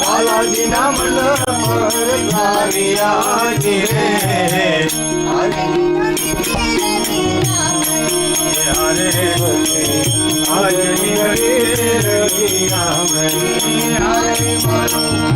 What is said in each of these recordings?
બાલાજીના મંડળ પર લાવ્યા છે હરે આજની હરે રવિયા મણી હરે મારો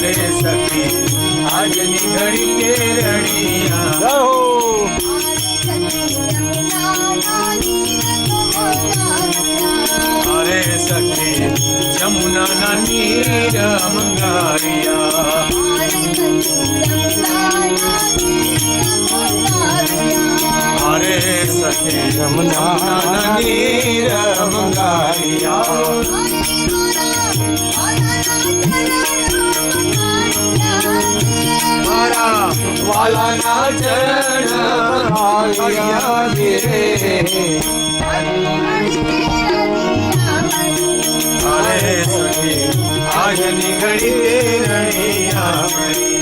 હરે સખી આજની ઘડી તે રણિયા રહો અરે સખી જમુના નીર મંગારિયા અરે સખી જમુના નીર મંગારિયા વાલાના ચરણ ભાગ્યા રે અરે સખી આજની ઘડી રણિયા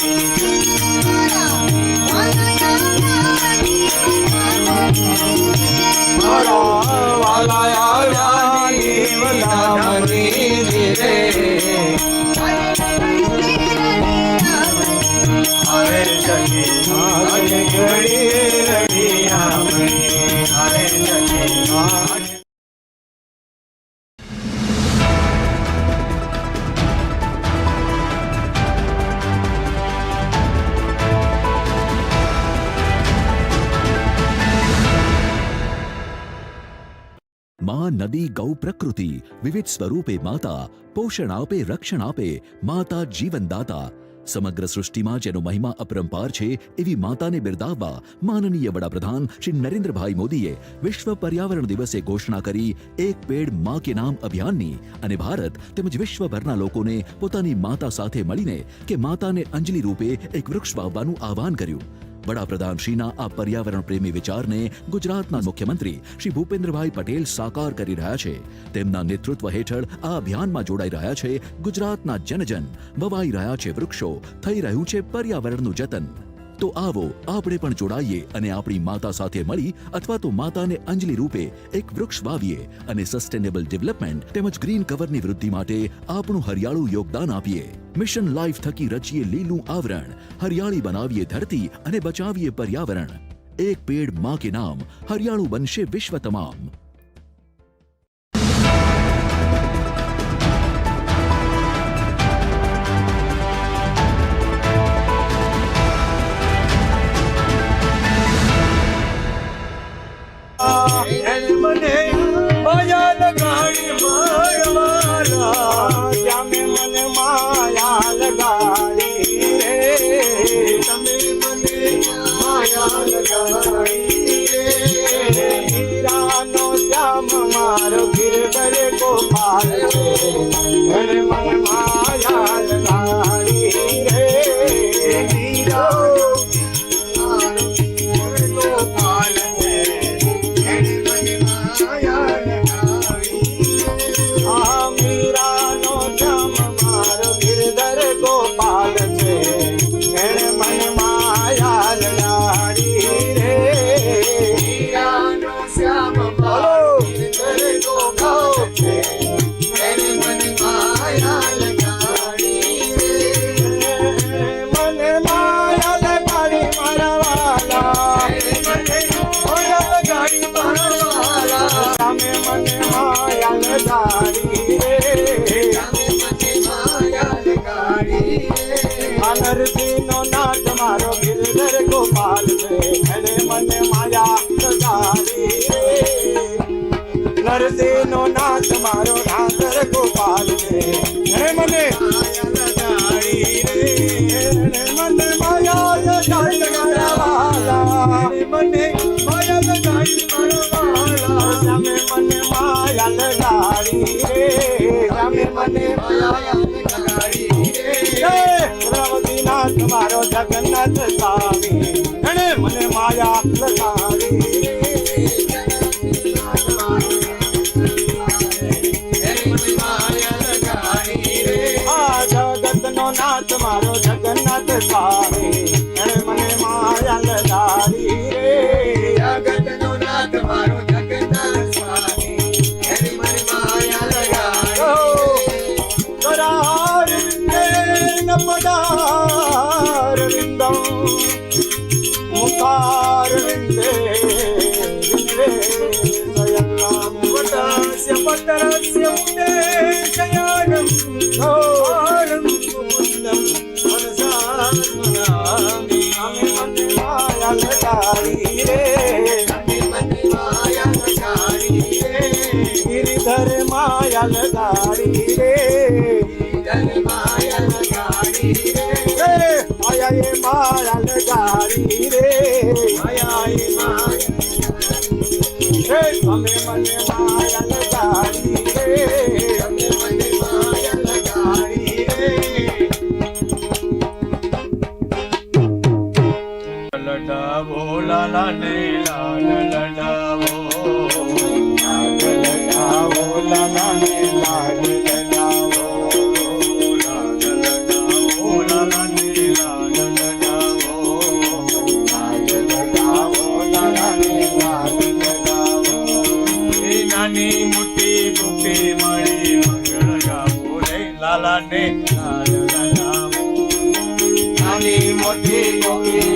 ઘડી રણિયા મળી અરે માં નદી ગૌ પ્રકૃતિ, વિવિધ સ્વરૂપે માતા, પોષણ આપે, રક્ષણ આપે, માતા જીવનદાતા. સમગ્ર સૃષ્ટિમાં જેનો મહિમા અપરંપાર છે, એવી માતાને બિરદાવવા માનનીય વડાપ્રધાન શ્રી નરેન્દ્રભાઈ મોદીએ વિશ્વ પર્યાવરણ દિવસે ઘોષણા કરી એક પેડ મા કે નામ અભિયાનની અને ભારત તેમજ વિશ્વભરના લોકોને પોતાની માતા સાથે મળીને કે માતાને અંજલિ રૂપે એક વૃક્ષ વાવવાનું આહવાન કર્યું. વડાપ્રધાન શ્રીના આ પર્યાવરણ પ્રેમી વિચારને ગુજરાતના મુખ્યમંત્રી શ્રી ભૂપેન્દ્રભાઈ પટેલ સાકાર કરી રહ્યા છે. તેમના નેતૃત્વ હેઠળ આ અભિયાનમાં જોડાઈ રહ્યા છે ગુજરાતના જનજન. વવાઈ રહ્યા છે વૃક્ષો, થઈ રહ્યું છે પર્યાવરણનું જતન. તો આવો આપણે પણ જોડાઈએ અને આપણી માતા સાથે મળી અથવા તો માતાને અંજલિ રૂપે એક વૃક્ષ વાવીએ અને સસ્ટેનેબલ ડેવલપમેન્ટ તેમજ ગ્રીન કવરની વૃદ્ધિ માટે આપણું હરિયાળું યોગદાન આપીએ. મિશન લાઈફ થકી રચીએ લીલું આવરણ, હરિયાળી બનાવીએ ધરતી અને બચાવીએ પર્યાવરણ. એક પેડમાં કે નામ, હરિયાળું બનશે વિશ્વ તમામ. રાધર ગોપાલ રે હે મને મને માયા જાય વાલા મને માયા જાય વાલા મને માયા લગાડી મારો Jagannath i'm Bye. Okay. Okay.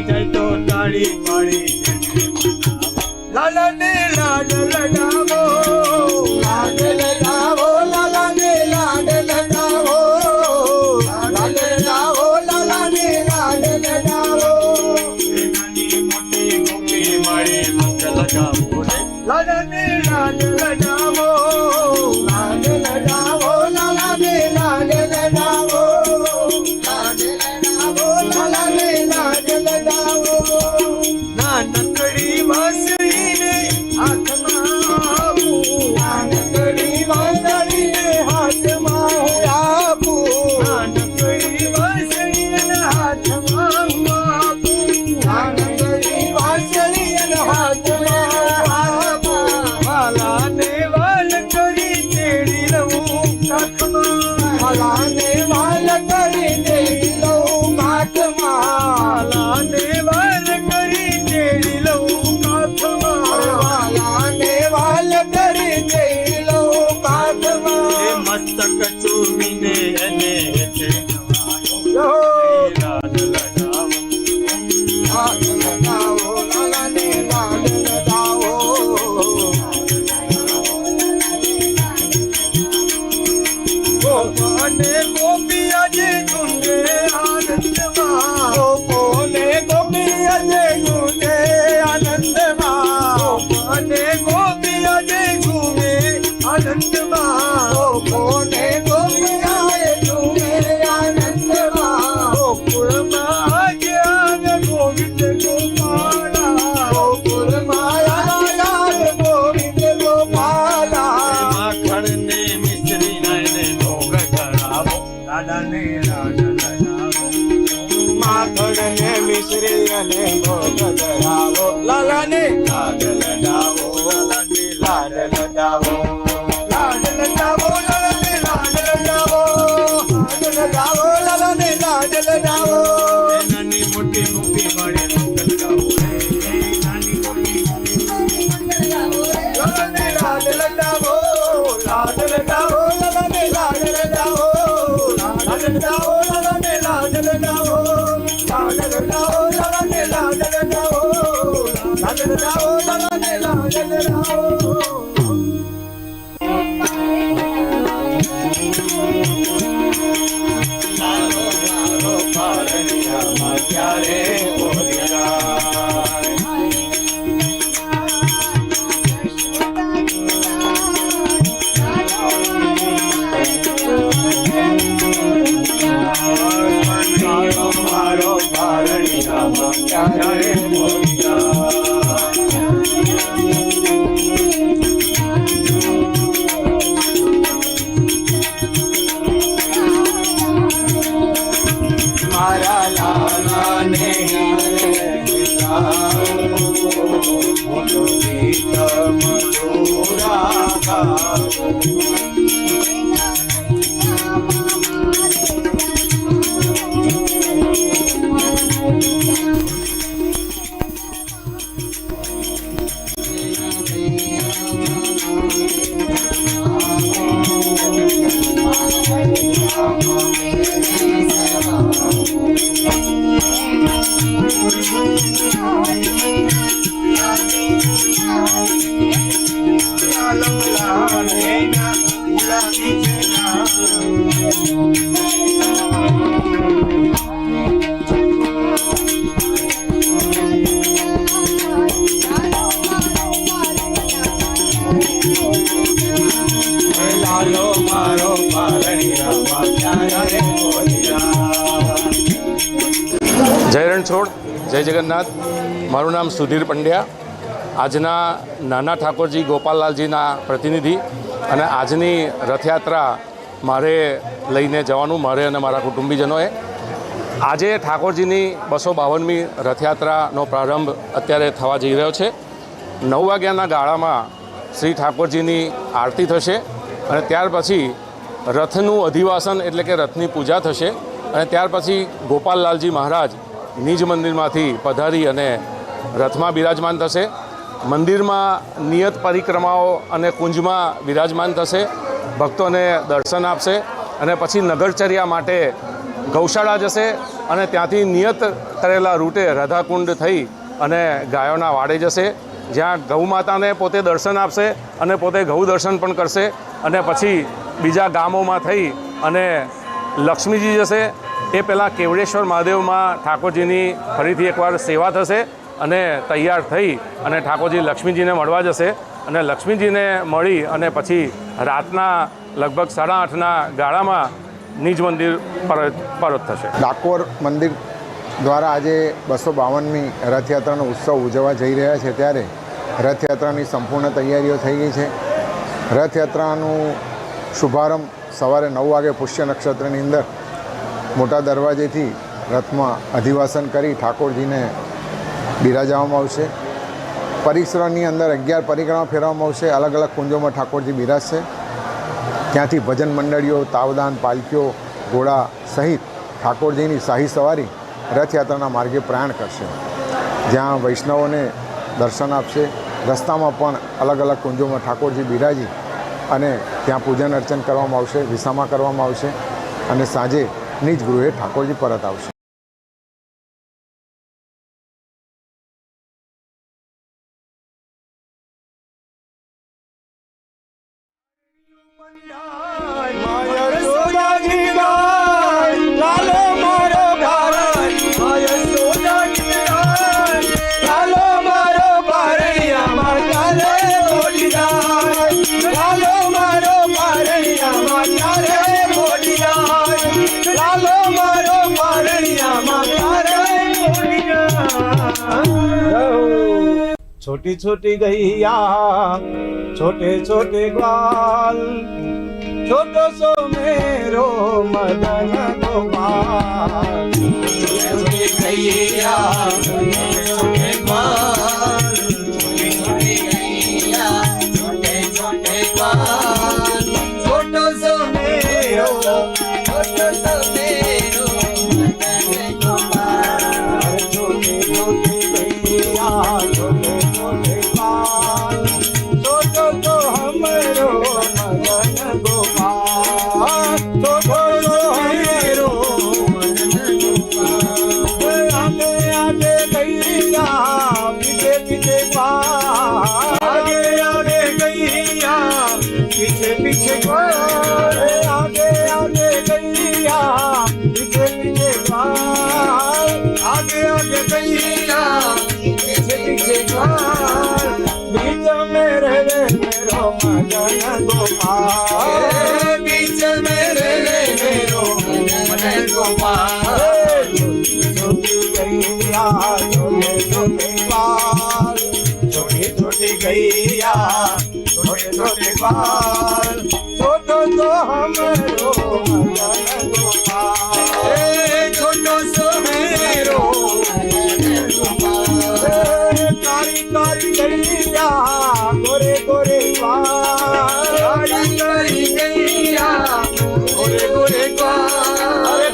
જાય તો ટાળી પાળી ಲಲನೆ ಮೋಗದರಾವೋ ಲಲನೆ ಕಾಗಲನಾ Now Thank you. જય જય જગન્નાથ. મારું નામ સુધીર પંડ્યા. આજના નાના ઠાકોરજી ગોપાલલાલજીના પ્રતિનિધિ અને આજની રથયાત્રા મારે લઈને જવાનું, મારે અને મારા કુટુંબીજનોએ. આજે ઠાકોરજીની બસો બાવનમી રથયાત્રાનો પ્રારંભ અત્યારે થવા જઈ રહ્યો છે. નવ વાગ્યાના ગાળામાં શ્રી ઠાકોરજીની આરતી થશે અને ત્યાર પછી રથનું અધિવાસન એટલે કે રથની પૂજા થશે અને ત્યાર પછી ગોપાલલાલજી મહારાજ નિજ મંદિરમાંથી પધારી અને રથમાં બિરાજમાન થશે. મંદિરમાં નિયત પરિક્રમાઓ અને કુંજમાં બિરાજમાન થશે. ભક્તોને દર્શન આપશે અને પછી નગરચર્યા માટે ગૌશાળા જશે અને ત્યાંથી નિયત કરેલા રૂટે રાધાકુંડ થઈ અને ગાયોના વાડે જશે. જ્યાં ગૌ માતાને પોતે દર્શન આપશે અને પોતે ગૌ દર્શન પણ કરશે અને પછી બીજા ગામોમાં થઈ અને લક્ષ્મીજી જશે એ પહેલાં કેવડેશ્વર મહાદેવમાં ઠાકોરજીની ફરીથી એકવાર સેવા થશે અને તૈયાર થઈ અને ઠાકોરજી લક્ષ્મીજીને મળવા જશે. અને લક્ષ્મીજીને મળી અને પછી રાતના લગભગ સાડા આઠના ગાળામાં નિજ મંદિર પરત પરત થશે. ડાકોર મંદિર દ્વારા આજે બસો બાવનમી રથયાત્રાનો ઉત્સવ ઉજવવા જઈ રહ્યા છે ત્યારે રથયાત્રાની સંપૂર્ણ તૈયારીઓ થઈ ગઈ છે. રથયાત્રાનું શુભારંભ સવારે નવ વાગે પુષ્ય નક્ષત્રની અંદર મોટા દરવાજેથી રથમાં અધિવાસન કરી ઠાકોરજીને બિરાજવામાં આવશે. પરિસરની અંદર અગિયાર પરિક્રમા ફેરવવામાં આવશે. અલગ અલગ કુંજોમાં ઠાકોરજી બિરાજશે. ત્યાંથી ભજન મંડળીઓ, તાવદાન પાલકીઓ ઘોડા સહિત ઠાકોરજીની શાહી સવારી રથયાત્રાના માર્ગે પ્રયાણ કરશે. જ્યાં વૈષ્ણવોને દર્શન આપશે. રસ્તામાં પણ અલગ અલગ કુંજોમાં ઠાકોરજી બિરાજી અને ત્યાં પૂજન અર્ચન કરવામાં આવશે, વિસામા કરવામાં આવશે અને સાંજે નિજ ગૃહે ઠાકોરજી પરત આવશે छोटी छोटी गैया छोटे छोटे ग्वाल छोटो सो मेरो मदन गोपाल छोटे गैया छोटे ग्वाल गैया छोटे छोटे बाल छोटो तो हम छोटो सो मेरो कारी कारी गोरे गोरे गोरे गोरे अरे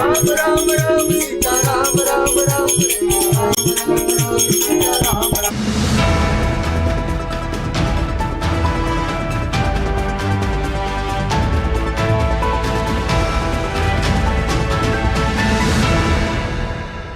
Ram Ram